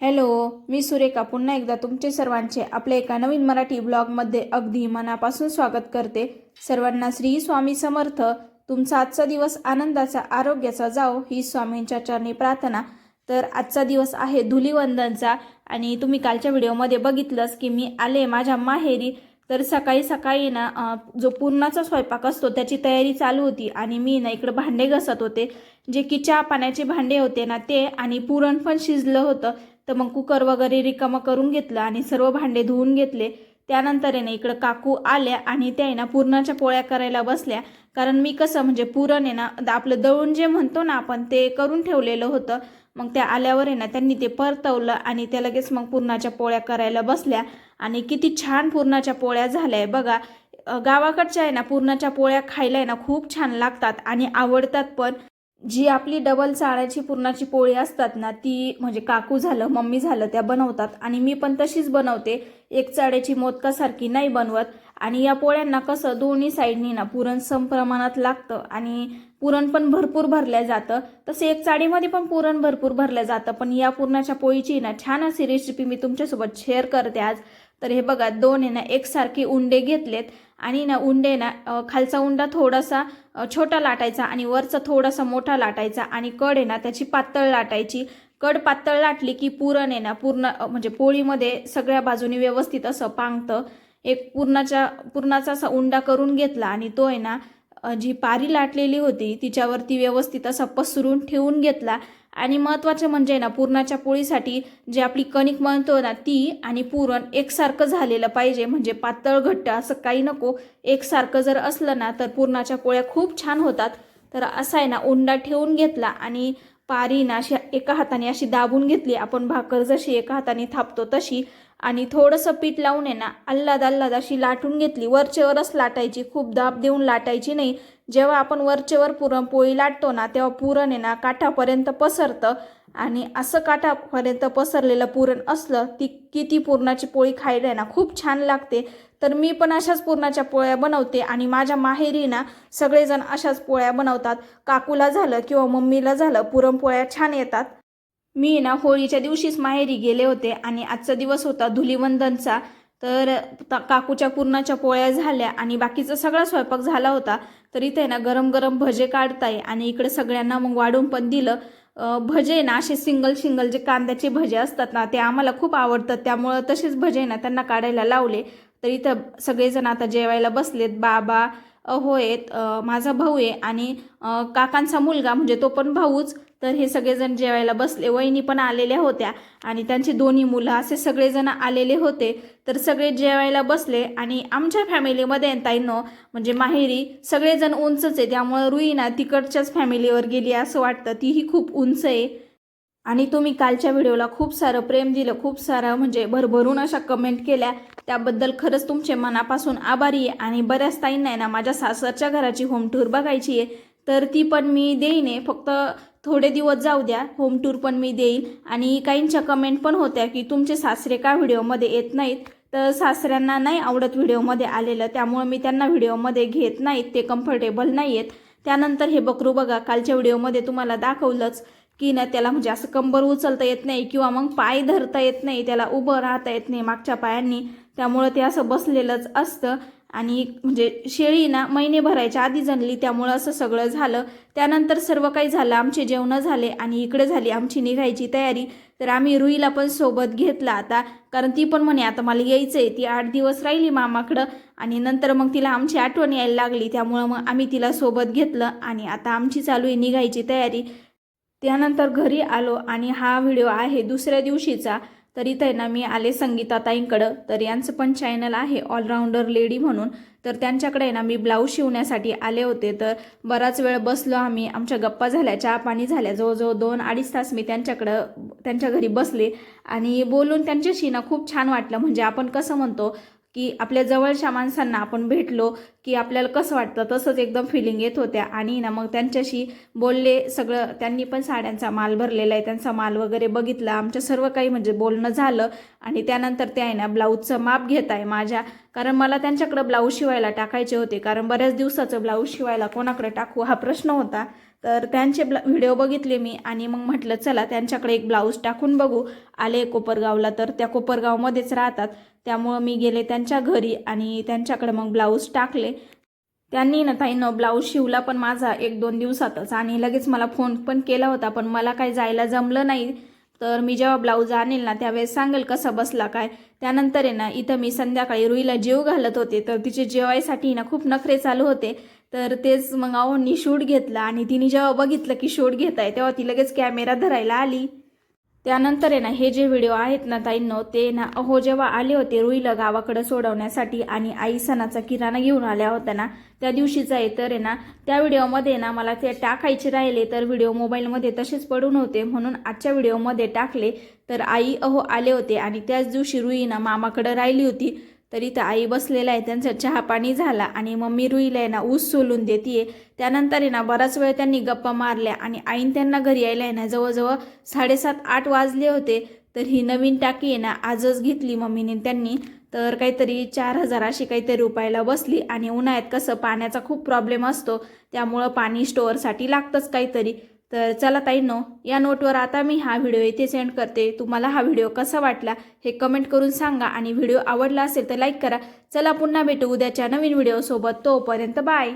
Hello मी सुरेखा. पुन्हा एकदा तुमचे सर्वांचे आपल्या एका नवीन मराठी ब्लॉगमध्ये अगदी मनापासून स्वागत करते. सर्वांना श्री स्वामी समर्थ. तुमचा आजचा दिवस आनंदाचा आरोग्याचा जाओ ही स्वामींच्या चरणी प्रार्थना. तर आजचा दिवस आहे धुलीवंदनचा आणि तुम्ही कालच्या व्हिडिओमध्ये बघितलंच की मी आले माझ्या माहेरी तर सकाळी सकाळी ना जो पूर्णाचा स्वयंपाक असतो त्याची तयारी चालू होती आणि मी ना इकडं भांडे घसत होते. जे की चहा पाण्याचे भांडे होते ना ते आणि पुरण पण शिजलं होतं. तर मग कुकर वगैरे रिकामं करून घेतलं आणि सर्व भांडे धुवून घेतले. त्यानंतर आहे ना इकडं काकू आल्या आणि त्या आहे ना पुरणाच्या पोळ्या करायला बसल्या. कारण मी कसं म्हणजे पुरण आहे ना आपलं दळून जे म्हणतो ना आपण ते करून ठेवलेलं होतं. मग त्या आल्यावर आहे ना त्यांनी ते परतवलं आणि त्या लगेच मग पुरणाच्या पोळ्या करायला बसल्या. आणि किती छान पुरणाच्या पोळ्या झाल्या. आहे बघा गावाकडच्या आहे ना पुरणाच्या पोळ्या खायला आहे ना खूप छान लागतात आणि आवडतात पण. जी आपली डबल चाळ्याची पुरणाची पोळी असतात ना ती म्हणजे काकू झालं मम्मी झालं त्या बनवतात. आणि मी पण तशीच बनवते. एक चाळ्याची मोदकासारखी नाही बनवत. आणि या पोळ्यांना कसं दोन्ही साईडनी ना पुरण सम प्रमाणात लागतं. आणि पुरण पण भरपूर भरलं जातं. तसे एक चाळीमध्ये पण पुरण भरपूर भरलं जातं. पण या पुरणाच्या पोळीची ना छान अशी रेसिपी मी तुमच्यासोबत शेअर करते आज. तर हे बघा दोन आहे ना एकसारखे उंडे घेतलेत आणि ना उंडे ना खालचा उंडा थोडासा छोटा लाटायचा आणि वरचा थोडासा मोठा लाटायचा आणि कड आहे ना त्याची पातळ लाटायची. कड पातळ लाटली की पुरण आहे ना पूर्ण म्हणजे पोळीमध्ये सगळ्या बाजूनी व्यवस्थित असं पांगतं. एक पूर्णाच्या पूर्णाचा असा उंडा करून घेतला आणि तो आहे ना जी पारी लाटलेली होती तिच्यावरती व्यवस्थित असा पसरून ठेवून घेतला. आणि महत्त्वाचं म्हणजे ना पुरणाच्या पोळीसाठी जे आपली कणिक म्हणतो ना ती आणि पुरण एकसारखं झालेलं पाहिजे. म्हणजे पातळ घट्ट असं काही नको. एकसारखं जर असलं ना तर पुरणाच्या पोळ्या खूप छान होतात. तर असा आहे ना उंडा ठेवून घेतला आणि पारी ना अशी एका हाताने अशी दाबून घेतली. आपण भाकर जशी एका हाताने थापतो तशी. आणि थोडंसं पीठ लावून आहे ना अल्लाद अल्लाद अशी लाटून घेतली. वरचेवरच लाटायची खूप दाब देऊन लाटायची नाही. जेव्हा आपण वरचेवर पुरणपोळी लाटतो ना तेव्हा पुरण आहे ना काठापर्यंत पसरतं. आणि असं काठापर्यंत पसरलेलं पुरण असलं ती किती पुरणाची पोळी खायला आहे ना खूप छान लागते. तर मी पण अशाच पुरणाच्या पोळ्या बनवते आणि माझ्या माहेरी ना सगळेजण अशाच पोळ्या बनवतात. काकूला झालं किंवा मम्मीला झालं पुरणपोळ्या छान येतात. मी ना होळीच्या दिवशीच माहेरी गेले होते आणि आजचा दिवस होता धुलीवंदनचा. तर काकूच्या पुरणाच्या पोळ्या झाल्या आणि बाकीचा सगळा स्वयंपाक झाला होता. तर इथे ना गरम गरम भजे काढताय आणि इकडे सगळ्यांना मग वाढून पण दिलं. भजे ना असे सिंगल सिंगल जे कांद्याचे भजे असतात ना ते आम्हाला खूप आवडतात. त्यामुळं तसेच भजे ना त्यांना काढायला लावले. तर इथं सगळेजण आता जेवायला बसलेत. बाबा होयत माझा भाऊ आहे आणि काकांचा मुलगा म्हणजे तो पण भाऊच. तर हे सगळेजण जेवायला बसले. वहिनी पण आलेल्या होत्या आणि त्यांची दोन्ही मुलं असे सगळेजण आलेले होते. तर सगळे जेवायला बसले आणि आमच्या फॅमिलीमध्ये ताईनो म्हणजे माहेरी सगळेजण उंचच आहे. त्यामुळं रुईना तिकडच्याच फॅमिलीवर गेली असं वाटतं. तीही खूप उंच आहे. आणि तुम्ही कालच्या व्हिडिओला खूप सारं प्रेम दिलं. खूप सारं म्हणजे भरभरून अशा कमेंट केल्या. त्याबद्दल खरंच तुमचे मनापासून आभारी आहे. आणि बऱ्याच ताईंना आहे ना माझ्या सासरच्या घराची होम टूर बघायची आहे. तर ती पण मी देईन आहे. फक्त थोडे दिवस जाऊ द्या. होम टूर पण मी देईन. आणि काहींच्या कमेंट पण होत्या की तुमचे सासरे का व्हिडिओमध्ये येत नाहीत? तर सासऱ्यांना नाही आवडत व्हिडिओमध्ये आलेलं. त्यामुळे मी त्यांना व्हिडिओमध्ये घेत नाहीत. ते कम्फर्टेबल नाही आहेत त्यानंतर हे बकरू बघा कालच्या व्हिडिओमध्ये तुम्हाला दाखवलंच की ना त्याला म्हणजे असं कंबर उचलता येत नाही किंवा मग पाय धरता येत नाही. त्याला उभं राहता येत नाही मागच्या पायांनी. त्यामुळं ते असं बसलेलंच असतं. आणि म्हणजे शेळी ना महिने भरायच्या आधी जणली त्यामुळं असं सगळं झालं. त्यानंतर सर्व काही झालं आमचे जेवणं झाले आणि इकडे झाली आमची निघायची तयारी. तर आम्ही रुईला पण सोबत घेतला आता कारण ती पण म्हणे आता मला यायचं आहे ती आठ दिवस राहिली मामाकडं. आणि नंतर मग तिला आमची आठवण यायला लागली त्यामुळं मग आम्ही तिला सोबत घेतलं आणि आता आमची चालू आहे निघायची तयारी. त्यानंतर घरी आलो आणि हा व्हिडिओ आहे दुसऱ्या दिवशीचा. तर इथं आहे ना मी आले संगीताताईंकडं तर यांचं पण चॅनल आहे ऑलराऊंडर लेडी म्हणून. तर त्यांच्याकडे आहे ना मी ब्लाऊज शिवण्यासाठी आले होते. तर बराच वेळ बसलो आम्ही. आमच्या गप्पा झाल्या चहा पाणी झाल्या. जवळजवळ दोन अडीच तास मी त्यांच्याकडं त्यांच्या घरी बसले. आणि बोलून त्यांच्याशी ना खूप छान वाटलं. म्हणजे आपण कसं म्हणतो की आपल्या जवळच्या माणसांना आपण भेटलो की आपल्याला कसं वाटतं तसंच एकदम फिलिंग येत होत्या. आणि ना मग त्यांच्याशी बोलले सगळं त्यांनी पण साड्यांचा माल भरलेला आहे त्यांचा माल वगैरे बघितला. आमचं सर्व काही म्हणजे बोलणं झालं आणि त्यानंतर ते आहे ना ब्लाऊजचं माप घेत आहे माझ्या. कारण मला त्यांच्याकडं ब्लाऊज शिवायला टाकायचे होते. कारण बऱ्याच दिवसाचं ब्लाऊज शिवायला कोणाकडे टाकू हा प्रश्न होता. तर त्यांचे ब्ला व्हिडिओ बघितले मी आणि मग म्हटलं चला त्यांच्याकडे एक ब्लाऊज टाकून बघू. आले कोपरगावला तर त्या कोपरगावमध्येच राहतात. त्यामुळं मी गेले त्यांच्या घरी आणि त्यांच्याकडे मग ब्लाऊज टाकले. त्यांनी ना ताईनं ब्लाऊज शिवला पण माझा एक दोन दिवसातच आणि लगेच मला फोन पण केला होता पण मला काही जायला जमलं नाही. तर मी जेव्हा ब्लाऊज आणेल ना त्यावेळेस सांगेल कसा बसला काय. त्यानंतर आहे ना इथं मी संध्याकाळी रुईला जेव घालत होते तर तिचे जेवायसाठी ना खूप नखरे चालू होते. तर तेच मग अहोंनी शूट घेतला आणि तिने जेव्हा बघितलं की शूट घेत आहे तेव्हा ती लगेच कॅमेरा धरायला आली. त्यानंतर आहे ना हे जे व्हिडिओ आहेत ना ताईंनो ते ना अहो जेव्हा आले होते रुईला गावाकडे सोडवण्यासाठी आणि आई सणाचा किराणा घेऊन आल्या होत्या ना त्या दिवशीचा आहे तर आहे ना त्या व्हिडिओमध्ये ना मला ते टाकायचे राहिले तर व्हिडिओ मोबाईलमध्ये तसेच पडून होते म्हणून आजच्या व्हिडिओमध्ये टाकले. तर आई अहो आले होते आणि त्याच दिवशी रुई ना मामाकडे राहिली होती. तर इथं आई बसलेला आहे त्यांचा चहा पाणी झाला आणि मम्मी रुईला आहे ना ऊस सोलून देते त्यानंतर आहे ना बराच वेळ त्यांनी गप्पा मारल्या आणि आईन त्यांना घरी यायला आहे ना जवळजवळ साडेसात आठ वाजले होते. तर ही नवीन टाकी आहे ना आजच घेतली मम्मीने त्यांनी. तर काहीतरी चार हजार अशी काहीतरी रुपयाला बसली आणि उन्हाळ्यात कसं पाण्याचा खूप प्रॉब्लेम असतो त्यामुळं पाणी स्टोअरसाठी लागतंच काहीतरी. तर चला ताईंनो या नोटवर आता मी हा व्हिडिओ इथे सेंड करते. तुम्हाला हा व्हिडिओ कसा वाटला हे कमेंट करून सांगा आणि व्हिडिओ आवडला असेल तर लाईक करा. चला पुन्हा भेटू उद्याच्या नवीन व्हिडिओसोबत तोपर्यंत बाय